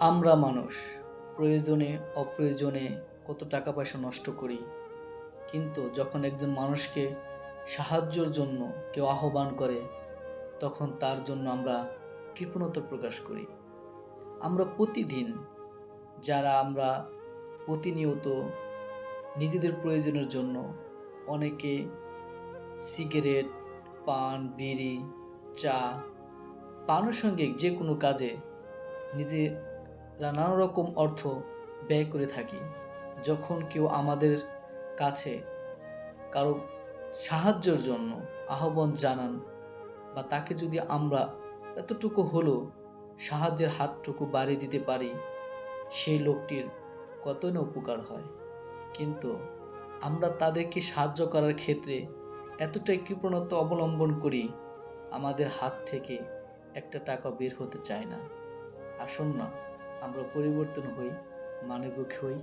আমরা মানুষ, প্রয়োজনে অপ্রয়োজনে কত টাকা পয়সা নষ্ট করি। কিন্তু যখন একজন মানুষকে সাহায্যর জন্য কেউ আহ্বান করে, তখন তার জন্য আমরা কৃপণতা প্রকাশ করি। আমরা প্রতিদিন, যারা আমরা প্রতিনিয়ত নিজেদের প্রয়োজনের জন্য অনেকে সিগারেট, পান, বিড়ি, চা আনুষঙ্গিক যে কোনো কাজে নিজেরা নানা রকম অর্থ ব্যয় করে থাকি। যখন কেউ আমাদের কাছে কারও সাহায্যের জন্য আহ্বান জানান বা তাকে যদি আমরা এতটুকু হলেও সাহায্যের হাতটুকু বাড়িয়ে দিতে পারি সেই লোকটির কত না উপকার হয়। কিন্তু আমরা তাদেরকে সাহায্য করার ক্ষেত্রে এতটাই কৃপণতা অবলম্বন করি, আমাদের হাত থেকে একটা টাকা বের হতে চায় না। আসুন না। আমরা পরিবর্তন হই মানবিক হই।